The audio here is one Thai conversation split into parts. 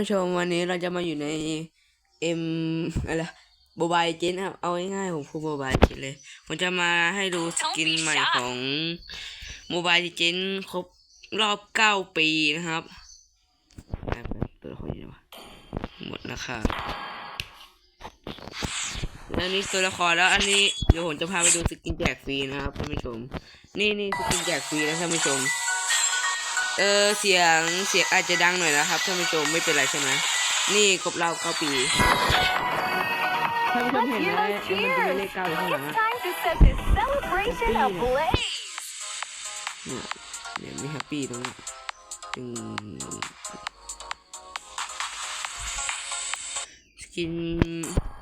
ผู้ชมวันนี้เราจะมาอยู่ในเอ็มอะไรโมบายเจนครับ เอาง่ายๆผมพูดโมบายเจนเลย ผมจะมาให้ดูสกินใหม่ของโมบายเจนครบรอบเก้าปีนะครับแป๊บตัวละครอยู่ไหนวะหมดนะครับแล้วนี่ตัวละครแล้วอันนี้เดี๋ยวผมจะพาไปดูสกินแจกฟรีนะครับท่านผู้ชม นี่นี่สกินแจกฟรีนะท่านผู้ชม เออเสียงเสียงอาจจะดังหน่อยนะครับท่านผู้ชมไม่เป็นไรใช่ไหมนี่ครบรอบเก้าปีท่านผู้ชมเห็นไหม those มันจะมีเลขเก้าอยู่ข้างหลังอะเนี่ยเนี่ยมีแฮปปี้ตรงนี้จึงสกิน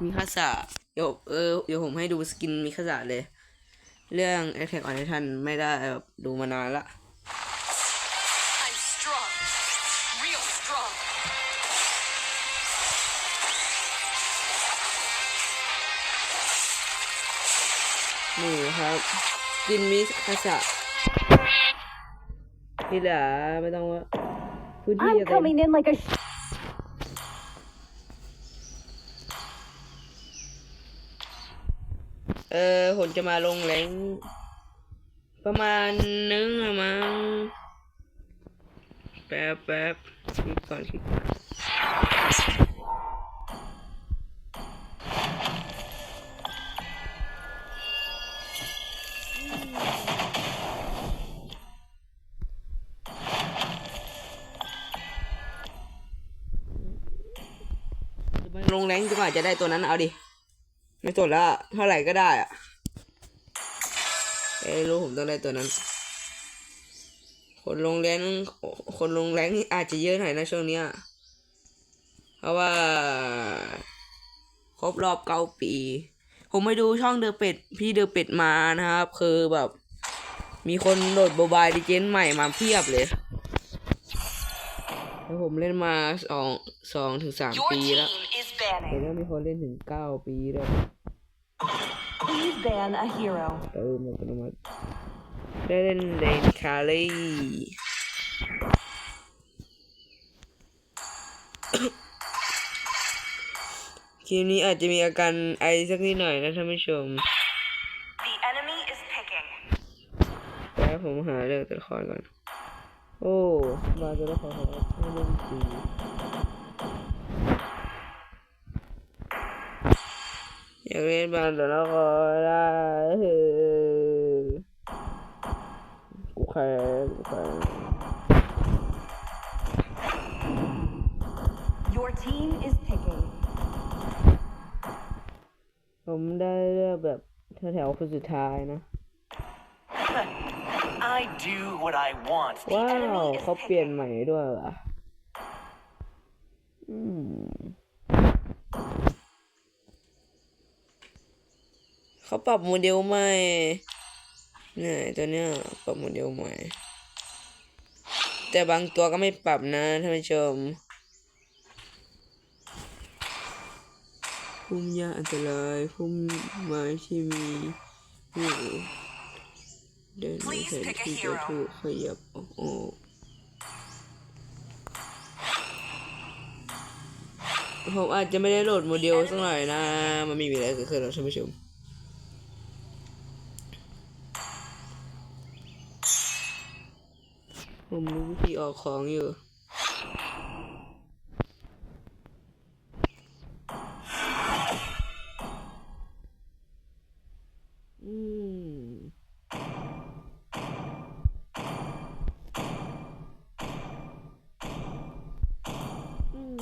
มีคาสะเดี๋ยวเออเดี๋ยวผมให้ดูสกินมีคาสะเลย เรื่อง Attack on Titan ไม่ได้แบบดูมานานละ ครับ กินมิสคาสะที่เหลือไม่ต้องว่าพื้นที่ I'm จะเต็ม coming in like a. Sh- เออผมจะมาลงแรงประมาณนึงอะมั้งแป๊บแป๊บคิดก่อนคิดก่อน ลงแรงจนกว่าจะได้ตัวนั้นเอาดิ ไม่สนละเท่าไหร่ก็ได้อะเอ้รู้ผมต้องได้ตัวนั้น คนลงแรงคนลงแรงนี่อาจจะเยอะหน่อยนะช่วงเนี้ยเพราะว่า ครบรอบเก้าปี ผมไปดูช่องเดอะเป็ด พี่เดอะเป็ดมานะครับ คือแบบ มีคนโหลดโบบายดิเจนใหม่มาเพียบเลยแล้วผมเล่นมาสองสองถึงสามปีแล้ว is เห็น banning. ว่ามีคนเล่นถึงเก้าปีด้วย Please ban a hero. เติมอัตโนมัติได้เล่นเลนคารี่คลิปนี้อาจจะมีอาการไอสักนิดหน่อยนะท่านผู้ชม The enemy is picking. แต่ผมหาเรื่องตัวละครก่อน โอ้ มาตัวละครของเราไม่เล่นสี อยากเล่นบางตัวละครได้เฮ้ยกูแพ้กูแพ้ Your team is picking. ผมได้เลือกแบบแถวๆคนสุดท้ายนะ I do what I want. ว้าวเขาเปลี่ยนใหม่ด้วยเหรออืม เขาปรับโมเดลใหม่เนี่ยตัวเนี้ยปรับโมเดลใหม่ แต่บางตัวก็ไม่ปรับนะท่านผู้ชมพุ่มหญ้าอันตรายพุ่มไม้ที่มีอยู่เดินในแผนที่จะถูกขยับออกผมอาจจะไม่ได้โหลดโมเดลสักหน่อยนะ มันมีอะไรเกิดขึ้นหรอท่านผู้ชม ผมรู้วิธีออกของอยู่ อืม อืม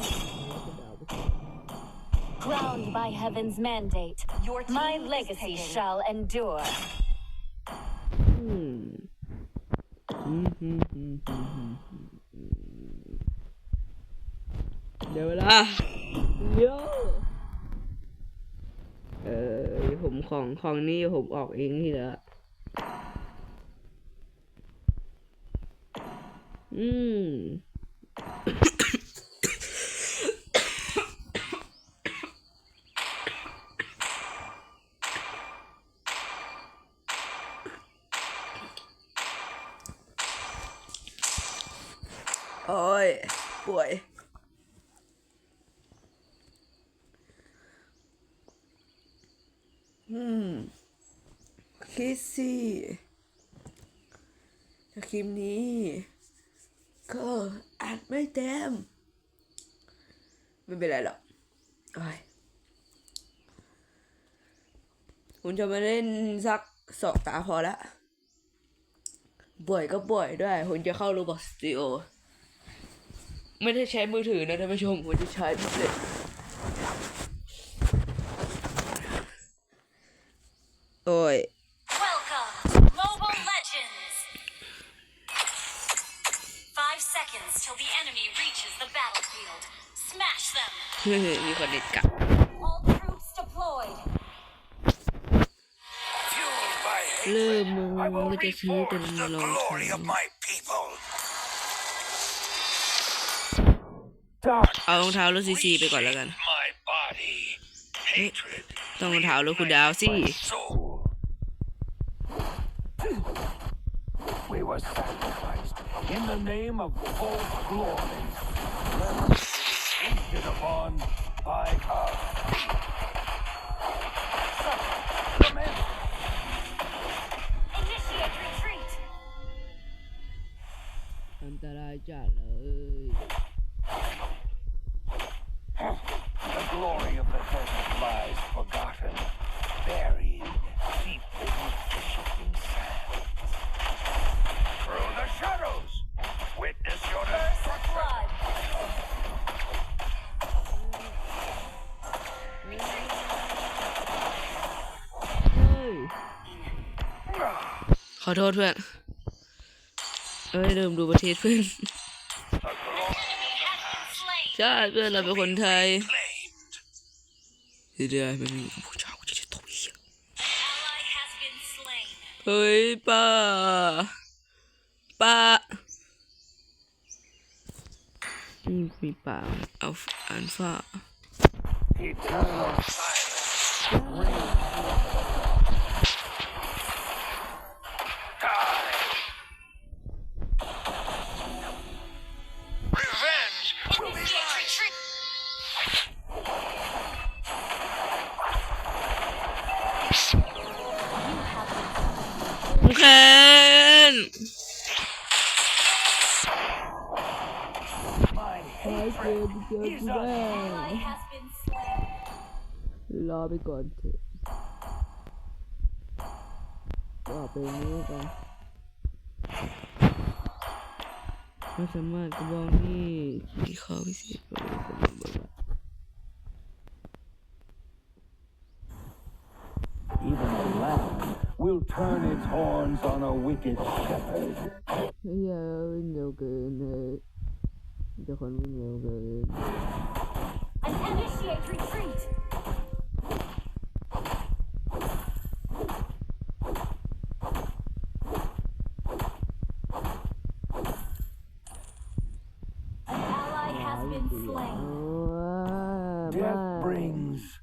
แล้วก็ดาวไปก่อน Crowned by heaven's mandate, Your team my is legacy taken. shall endure. เดี๋ยวเวลาโยเออผมของของนี่ผมออกเองที่ละอืม โอ้ย ป่วย อืมคิดสิถ้าคลิปนี้ ก็อัดไม่เต็ม ไม่เป็นไรหรอกโอ้ยคุณจะมาเล่นสักสองตาพอละบ่อยก็บ่อยด้วยคุณจะเข้ารูบอกสตูดิโอไม่ได้ใช้มือถือนะท่านผู้ชมผมจะใช้แท็บเล็ต อมึงมันจะชี้แต่มึงรอเอารองเท้าลูกซีซีไปก่อนแล้วกันต้องรองเท้าลูกคุณดาวสิ We อันตรายจัดเลย The glory of the desert lies forgotten, buried deep beneath the shifting sands. Through the shadows, witness your destruction. Blood. เฮ้ย ขอโทษเพื่อน เอ้ยเริ่มดูประเทศเพื่อน The glory Slain! ใช่เพื่อนเราเป็นคนไทย claimed. เดี๋ยวๆมันมีผู้ชายกูจะตบอีก Ally has been slain. เฮ้ยป้าป้านี่มีป่าอัลฟอันฟา รอไปก่อนเถอะก็ไปนี้กันไม่สามารถกระบอกนี่ที่เขาพิเศษ turn its horns on a wicked shepherd. Yeah, window good. The good. An initiate retreat. An ally has been slain. Death brings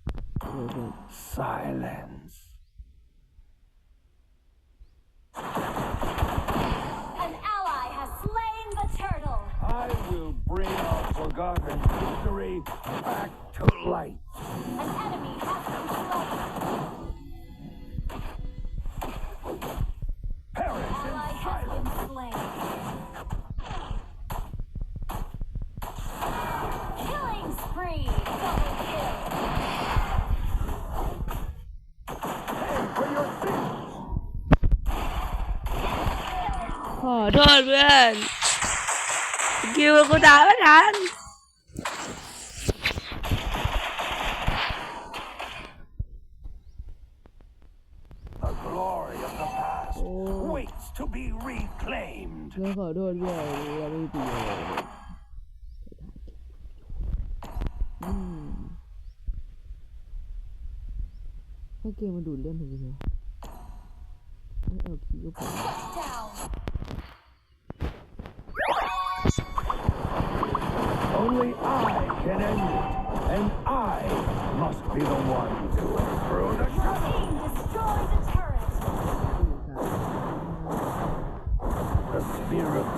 silence. garden victory back to life. An enemy has been slain. Perish in silence. Killing spree. Double kill. For your sins. Kêu cô tá bất แล้วขอโทษเพื่อนเราไม่ตีเลยถ้าเกมมันดูดเล่นถึงจะไม่เอาคีก็พอ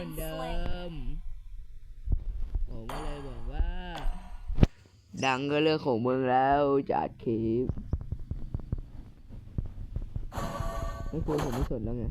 เหมือนเดิม ผมก็เลยบอกว่า ดังก็เรื่องของมึงแล้วจัดคลิปไม่ควรผมไม่สนแล้วไง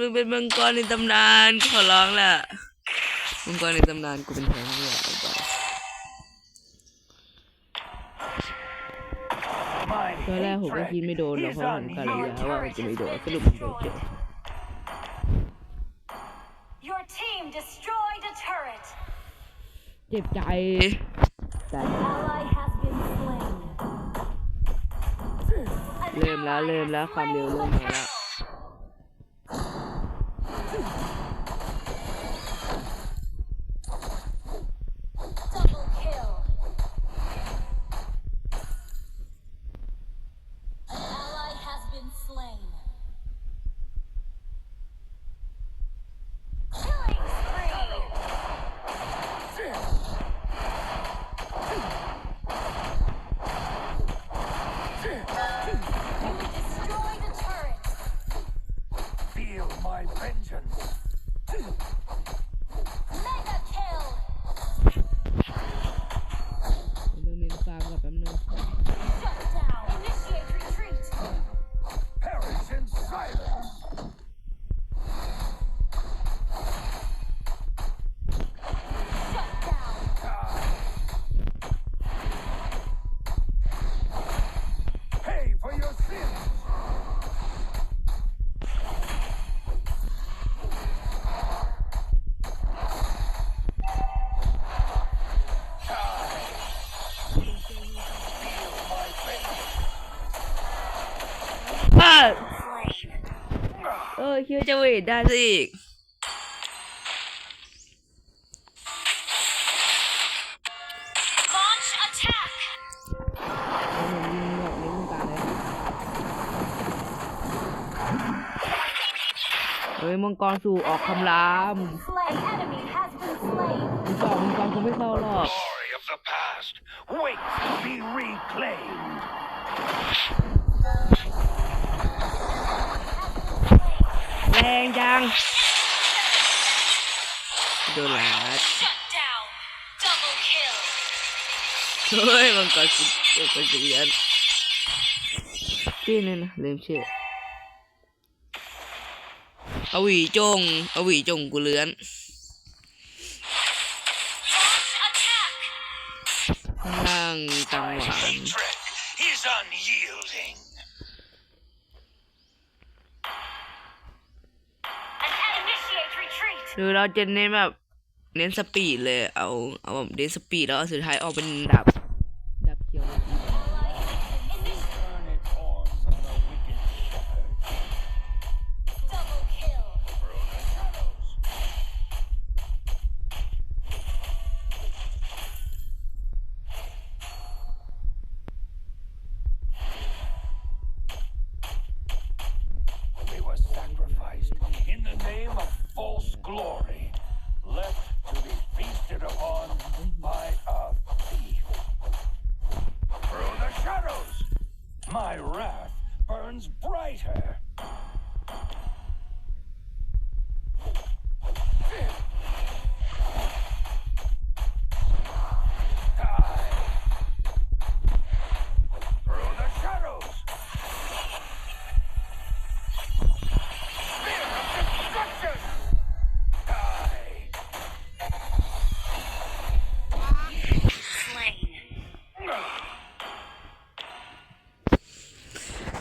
มึงเป็นมังกรในตำนานขอร้องแหละมังกรในตำนานกูเป็นแทงด้วยเอาไป my ตอนแรกผมก็ hatred คิดไม่โดนหรอก is เพราะผมกะระยะว่ามันจะไม่โดนสรุปมันโดนเฉย Your team destroyed a turret. เจ็บใจแต่ Ally has been slain. An เริ่มแล้ว ally เริ่ม has แล้วความเร็ว slain เริ่ม the มาแล้ว คิวจะเวทได้ซะอีก Launch attack! ผมยิงแบบนี้มึงตายเลยเฮ้ยมังกรสู่ออกคำรามมึงสองมังกรคงไม่เข้าหรอก Glory of the past waits to be reclaimed. แรงจังโดนลัด Shut down! Double kill! เฮ้ยมังกรสุดมังกรสุดยันชื่อนี่นะลืมชื่ออวีจงอวีจงกูเลือน Launch attack! ข้างล่างตัง My หวาน คือเราจะเน้นแบบเน้นสปีดเลยเอาเอาแบบเน้นสปีดแล้วสุดท้ายออกเป็นดับดับ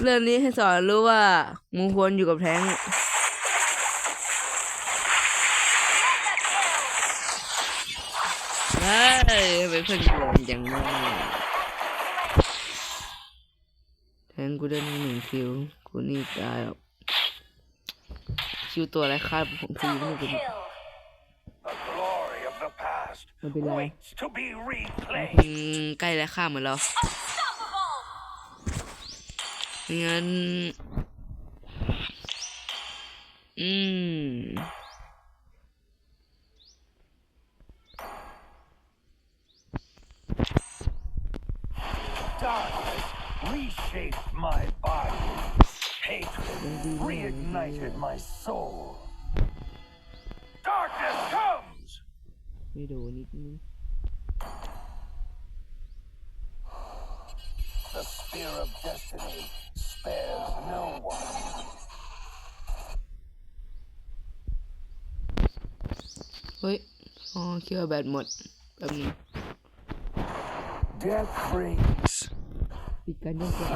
เรื่องนี้ให้สอนรู้ว่ามึงควรอยู่กับแท้ง Mega kill. เฮ้ยทำไมเพื่อนกูเป็นอย่างนั้นแทงกูได้หนึ่งคิว กูนี่ตายหรอกคิวตัวอะไรคาดผมทีไม่ Double เป็น kill. The glory of the past What be like? waits to be อื replayed. มใกล้แล้วข้ามเหมือนเรา Unstoppable! งั้น อืม Darkness reshaped my body. Hatred reignited my soul. Darkness comes! ไม่ดูนิดนึง spear of destiny spares no one. เฮ้ย อ๋อคิดว่าแบตหมดแป๊บนึง Death brings ปิดการย่งตัว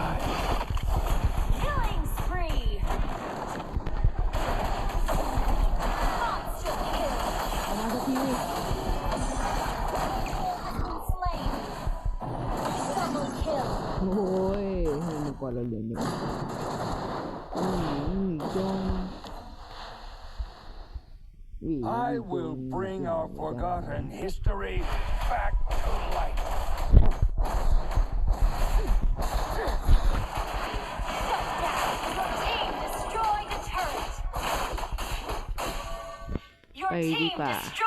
agora, Leme. I will bring our forgotten history back to life. Your team destroyed the turret. Your team destroyed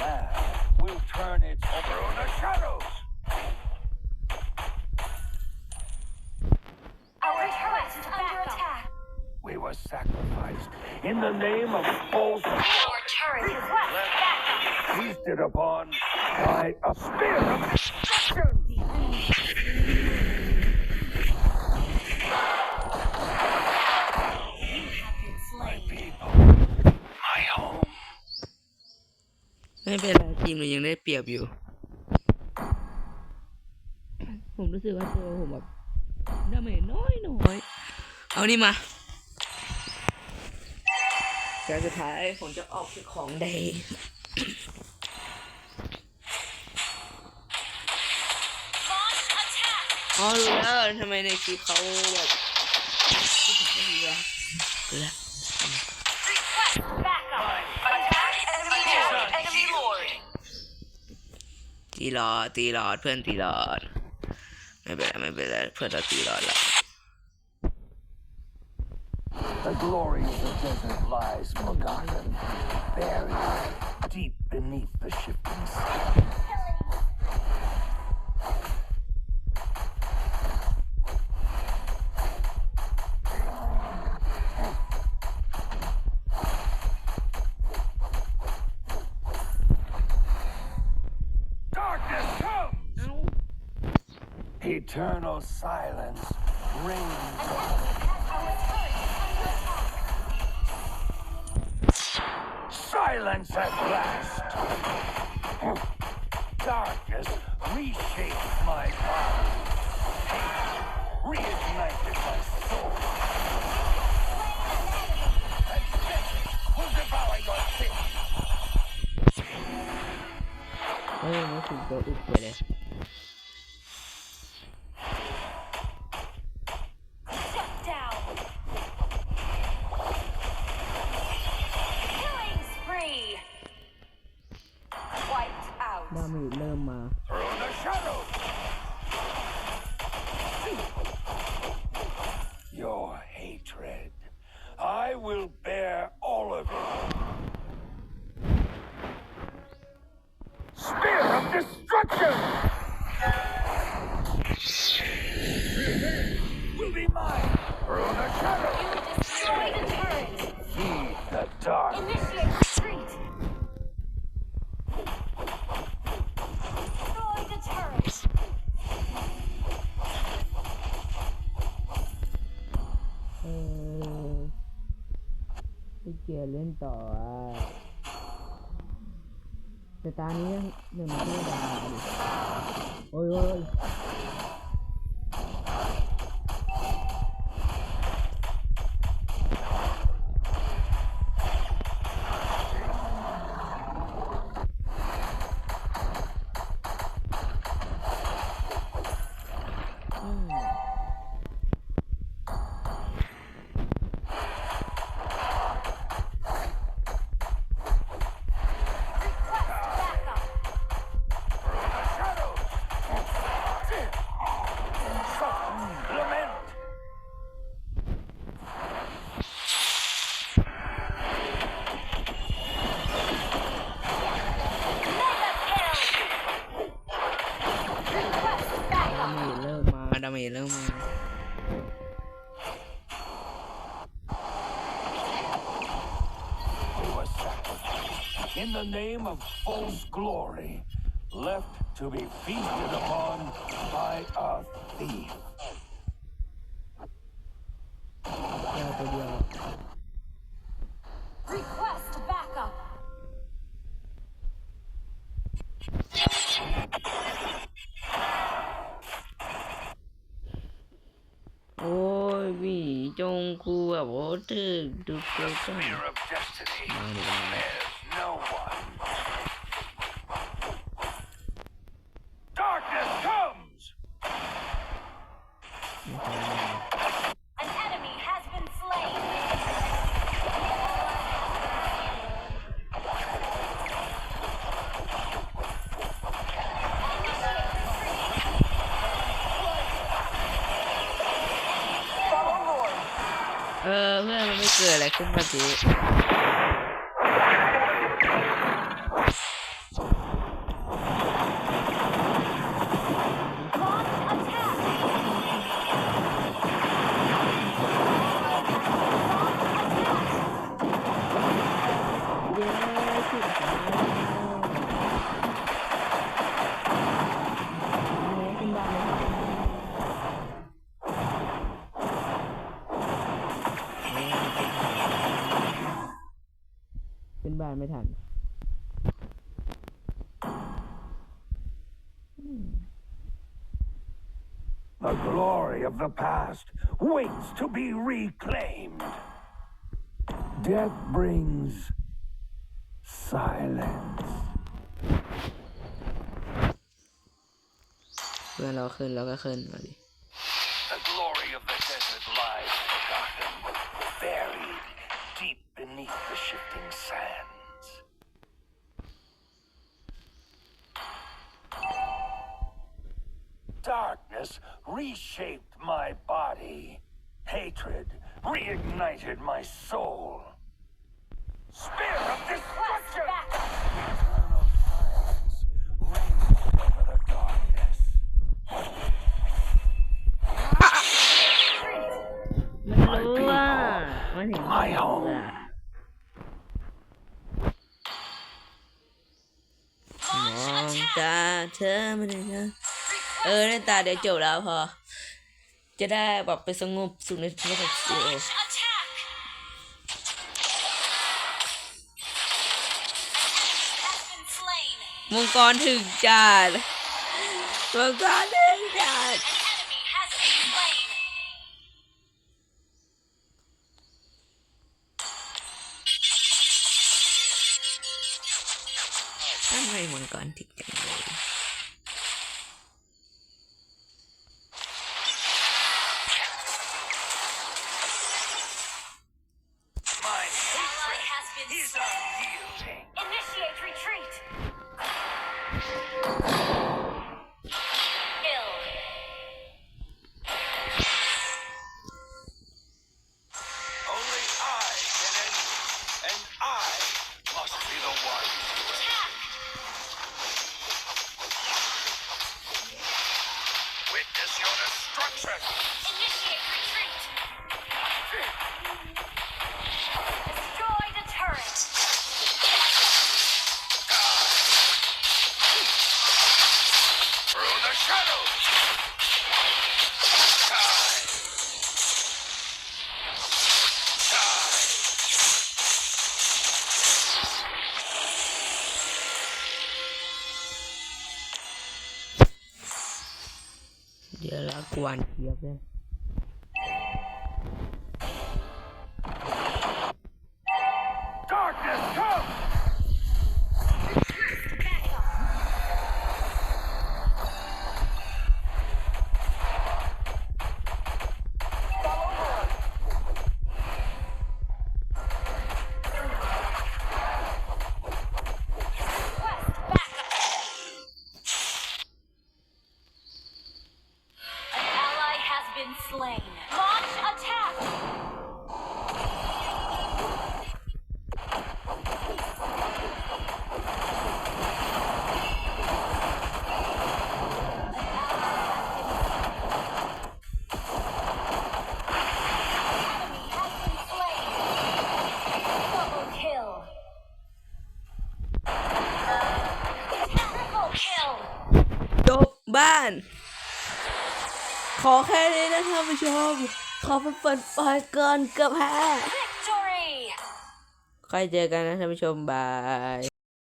a will turn its through the shadows. Our turret is under attack. We were sacrificed in the name of false Your turret is left feasted upon by a spear of ไม่เป็นไรทีมเรายังได้เปรียบอยู่ ผมรู้สึกว่าตัวผมแบบดาเมจน้อยน้อยเอานี่มาการสุดท้ายผมจะออกคือของแดง Launch attack! อ๋อรู้แล้วทำไมในคลิปเขาแบบไม่ดีวะเกิดละ ตีหลอดตีหลอดเพื่อนตีหลอด ไม่เป็นไรไม่เป็นไรเพื่อนเราตีหลอดแล้ว The glory of the desert lies forgotten, buried deep beneath the shifting sky. eternal silence reigns. Silence at last! Darkness reshaped my body. Reignited my soul. And death will devour your sins. Oye, no, si destruction! Will be mine. Through the shadows. You destroyed Destroy the turret. Feed the dark. Initiate retreat. Destroy the turret. เออพี่เกียร์เล่นต่ออ่ะแต่ตานี้หนึ่งไม่ได้ name of false glory, left to be feasted upon by a thief. Request backup. Ôi, vì trong khu à bố thực được cơ Spear of Destiny no one. of the past waits to be reclaimed. Death brings silence. เพื่อนเราขึ้นแล้วก็ขึ้นมาดิ The glory of the desert lies forgotten, buried deep beneath the shifting sands. reignited my soul. Spear of Request destruction! backup. Eternal silence reigns over the darkness. มันรู้ว่ามันถึง My home. มอง Launch attack. ตาเธอมันเลยนะเออในตาเดี๋ยวจบแล้วพอ จะได้แบบไปสงบสุขในชีวิตของตัวเอง Launch attack. Has been slain. มังกรถึงจัดมังกรถึงจัดทำไมมังกรถึงจังเ witness your destruction! Initiate retreat! Destroy the turret! Through the shadows! หวานเจี๊ยบเลย ขอแค่นี้นะท่านผู้ชม ขอไปเปิดไฟก่อนกับแพ้ Victory! ค่อยเจอกันนะท่านผู้ชมบาย